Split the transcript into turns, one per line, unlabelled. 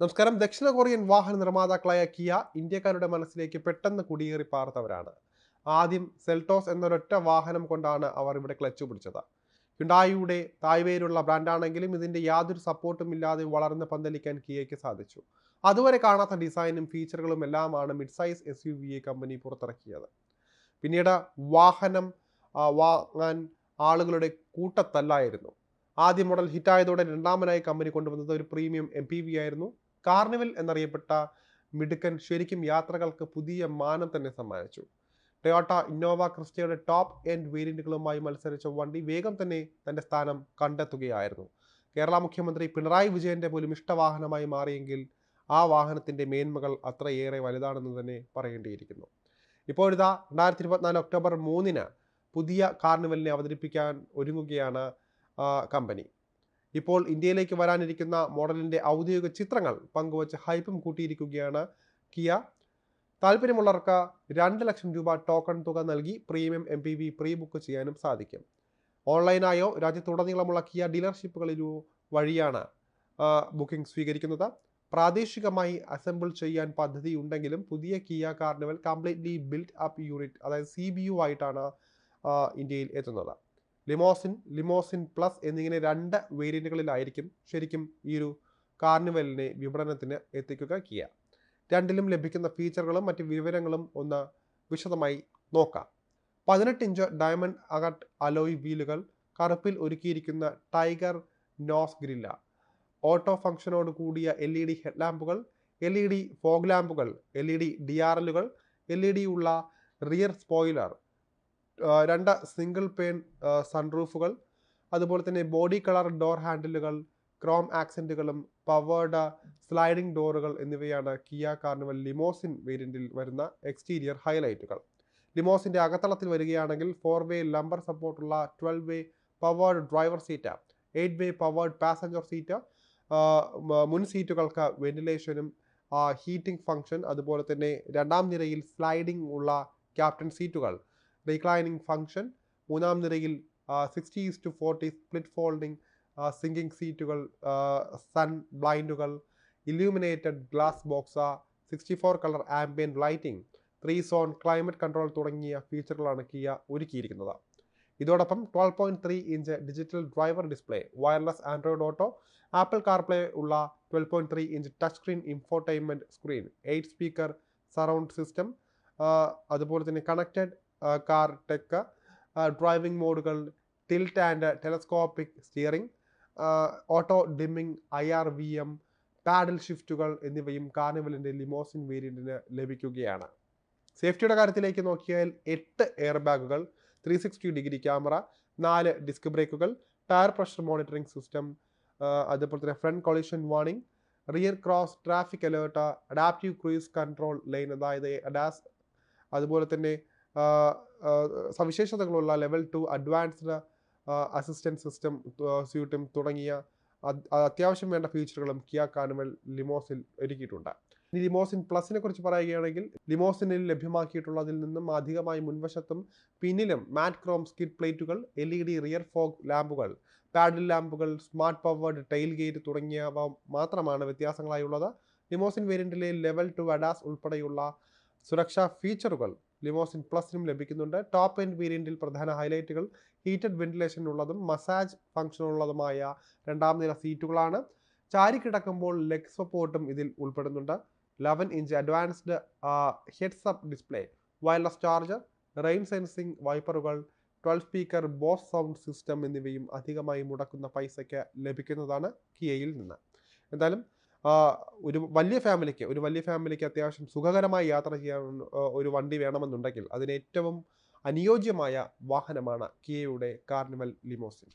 നമസ്കാരം. ദക്ഷിണ കൊറിയൻ വാഹന നിർമ്മാതാക്കളായ കിയ ഇന്ത്യക്കാരുടെ മനസ്സിലേക്ക് പെട്ടെന്ന് കുടിയേറി പാർത്തവരാണ്. ആദ്യം സെൽട്ടോസ് എന്നൊരൊറ്റ വാഹനം കൊണ്ടാണ് അവർ ഇവിടെ ക്ലച്ച് പിടിച്ചത്. ഹ്യുണ്ടായിയുടെ തായ്വേരുള്ള ബ്രാൻഡാണെങ്കിലും ഇതിന്റെ യാതൊരു സപ്പോർട്ടും ഇല്ലാതെ വളർന്ന് പന്തലിക്കാൻ കിയയ്ക്ക് സാധിച്ചു. അതുവരെ കാണാത്ത ഡിസൈനും ഫീച്ചറുകളും എല്ലാമാണ് mid size S U V company പുറത്തിറക്കിയത്. പിന്നീട് വാഹനം വാങ്ങാൻ ആളുകളുടെ കൂട്ടത്തല്ലായിരുന്നു. ആദ്യ മോഡൽ ഹിറ്റായതോടെ രണ്ടാമനായി കമ്പനി കൊണ്ടുവന്നത് ഒരു പ്രീമിയം എം പി വി ആയിരുന്നു. കാർണിവൽ എന്നറിയപ്പെട്ട മിടുക്കൻ ശരിക്കും യാത്രകൾക്ക് പുതിയ മാനം തന്നെ സമ്മാനിച്ചു. ടൊയോട്ട ഇന്നോവ ക്രിസ്റ്റയുടെ ടോപ്പ് എൻഡ് വേരിയന്റുകളുമായി മത്സരിച്ച വണ്ടി വേഗം തന്നെ തന്റെ സ്ഥാനം കണ്ടെത്തുകയായിരുന്നു. കേരള മുഖ്യമന്ത്രി പിണറായി വിജയന്റെ പോലും ഇഷ്ടവാഹനമായി മാറിയെങ്കിൽ ആ വാഹനത്തിന്റെ മേന്മകൾ അത്രയേറെ വലുതാണെന്ന് തന്നെ പറയേണ്ടിയിരിക്കുന്നു. ഇപ്പോഴിതാ രണ്ടായിരത്തി ഇരുപത്തിനാല് ഒക്ടോബർ മൂന്നിന് പുതിയ കാർണിവലിനെ അവതരിപ്പിക്കാൻ ഒരുങ്ങുകയാണ് കമ്പനി. ഇപ്പോൾ ഇന്ത്യയിലേക്ക് വരാനിരിക്കുന്ന മോഡലിന്റെ ഔദ്യോഗിക ചിത്രങ്ങൾ പങ്കുവച്ച് ഹൈപ്പും കൂട്ടിയിരിക്കുകയാണ് കിയ. താല്പര്യമുള്ളവർക്ക് രണ്ട് ലക്ഷം രൂപ ടോക്കൺ തുക നൽകി premium M P V pre book ചെയ്യാനും സാധിക്കും. ഓൺലൈനായോ രാജ്യത്തുടനീളമുള്ള കിയ ഡീലർഷിപ്പുകളിലോ വഴിയാണ് ബുക്കിംഗ് സ്വീകരിക്കുന്നത്. പ്രാദേശികമായി അസംബിൾ ചെയ്യാൻ പദ്ധതി ഉണ്ടെങ്കിലും പുതിയ Kia Carnival completely build up unit അതായത് സി ബി യു ആയിട്ടാണ് ഇന്ത്യയിൽ എത്തുന്നത്. ലിമോസിൻ ലിമോസിൻ പ്ലസ് എന്നിങ്ങനെ രണ്ട് വേരിയന്റുകളിലായിരിക്കും ശരിക്കും ഈ ഒരു കാർണിവലിനെ വിപണനത്തിന് എത്തിക്കുക കിയ. രണ്ടിലും ലഭിക്കുന്ന ഫീച്ചറുകളും മറ്റ് വിവരങ്ങളും ഒന്ന് വിശദമായി നോക്കാം. പതിനെട്ട് ഇഞ്ച് ഡയമണ്ട് അകട്ട് അലോയ് വീലുകൾ കറുപ്പിൽ ഒരുക്കിയിരിക്കുന്ന ടൈഗർ നോസ് ഗ്രില്ല. ഓട്ടോ ഫംഗ്ഷനോട് കൂടിയ എൽ ഇ ഡി ഹെഡ്ലാമ്പുകൾ L E D fog ലാമ്പുകൾ L E D D R എല്ലുകൾ എൽ ഇ ഡി ഉള്ള റിയർ സ്പോയിലർ രണ്ട് സിംഗിൾ പെയിൻ സൺറൂഫുകൾ അതുപോലെ തന്നെ ബോഡി കളർ ഡോർ ഹാൻഡിലുകൾ ക്രോം ആക്സെന്റുകളും പവേർഡ് സ്ലൈഡിംഗ് ഡോറുകൾ എന്നിവയാണ് കിയ കാർണിവൽ ലിമോസിൻ വേരിയന്റിൽ വരുന്ന എക്സ്റ്റീരിയർ ഹൈലൈറ്റുകൾ ലിമോസിന്റെ അകത്തളത്തിൽ വരികയാണെങ്കിൽ four way lumbar സപ്പോർട്ടുള്ള twelve way powered driver seat eight way powered passenger seat മുൻ സീറ്റുകൾക്ക് വെന്റിലേഷനും ഹീറ്റിംഗ് ഫംഗ്ഷൻ അതുപോലെ തന്നെ രണ്ടാം നിരയിൽ സ്ലൈഡിംഗ് ഉള്ള ക്യാപ്റ്റൻ സീറ്റുകൾ റീക്ലൈനിങ് ഫംഗ്ഷൻ മൂന്നാം നിരയിൽ sixty is to forty split folding sinking സീറ്റുകൾ sun ബ്ലൈൻഡുകൾ illuminated glass box sixty four colour ambient lighting three zone climate control തുടങ്ങിയ ഫീച്ചറുകളാണ് കിയ ഒരുക്കിയിരിക്കുന്നത്. ഇതോടൊപ്പം twelve point three inch digital driver display wireless Android Auto Apple CarPlay ഉള്ള twelve point three inch touch screen infotainment screen eight speaker surround system അതുപോലെ തന്നെ connected car tech driving മോഡുകൾ tilt and telescopic steering auto dimming I R V M paddle ഷിഫ്റ്റുകൾ എന്നിവയും കാർണിവലിന്റെ limousine വേരിയന്റിന് ലഭിക്കുകയാണ്. സേഫ്റ്റിയുടെ കാര്യത്തിലേക്ക് നോക്കിയാൽ എട്ട് എയർ ബാഗുകൾ ത്രീ സിക്സ്റ്റി ഡിഗ്രി ക്യാമറ നാല് ഡിസ്ക് ബ്രേക്കുകൾ ടയർ പ്രഷർ മോണിറ്ററിംഗ് സിസ്റ്റം അതുപോലെ തന്നെ front collision warning rear cross traffic alert adaptive cruise control lane അതായത് അഡാസ് അതുപോലെ തന്നെ സവിശേഷതകളുള്ള level two advanced assistant system സ്യൂട്ടും തുടങ്ങിയ അത്യാവശ്യം വേണ്ട ഫീച്ചറുകളും കിയ കാനുവൽ ലിമോസിൽ ഒരുക്കിയിട്ടുണ്ട്. ഇനി ലിമോസിൻ പ്ലസിനെ കുറിച്ച് പറയുകയാണെങ്കിൽ ലിമോസിനിൽ ലഭ്യമാക്കിയിട്ടുള്ളതിൽ നിന്നും അധികമായി മുൻവശത്തും പിന്നിലും മാറ്റ് ക്രോം സ്കിഡ് പ്ലേറ്റുകൾ L E D rear fog ലാമ്പുകൾ puddle ലാമ്പുകൾ സ്മാർട്ട് പവേർഡ് ടൈൽ ഗേറ്റ് തുടങ്ങിയവ മാത്രമാണ് വ്യത്യാസങ്ങളായുള്ളത്. ലിമോസിൻ വേരിയന്റിലെ ലെവൽ ടു അഡാസ് ഉൾപ്പെടെയുള്ള സുരക്ഷാ ഫീച്ചറുകൾ ലിമോസിൻ പ്ലസിനും ലഭിക്കുന്നുണ്ട്. ടോപ്പ് എൻഡ് വേരിയന്റിൽ പ്രധാന ഹൈലൈറ്റുകൾ ഹീറ്റഡ് വെന്റിലേഷൻ ഉള്ളതും മസാജ് ഫംഗ്ഷൻ ഉള്ളതുമായ രണ്ടാം നില സീറ്റുകളാണ് ചാരി കിടക്കുമ്പോൾ ലെഗ് സപ്പോർട്ടും ഇതിൽ ഉൾപ്പെടുന്നുണ്ട്. Eleven inch advanced heads up display wireless charger rain sensing വൈപ്പറുകൾ twelve speaker Bose sound system എന്നിവയും അധികമായി മുടക്കുന്ന പൈസയ്ക്ക് ലഭിക്കുന്നതാണ് കിയയിൽ നിന്ന്. എന്തായാലും ഒരു വലിയ ഫാമിലിക്ക് ഒരു വലിയ ഫാമിലിക്ക് അത്യാവശ്യം സുഖകരമായി യാത്ര ചെയ്യാൻ ഒരു വണ്ടി വേണമെന്നുണ്ടെങ്കിൽ അതിന് ഏറ്റവും അനുയോജ്യമായ വാഹനമാണ് കിയയുടെ കാർണിവൽ ലിമോസിൻ.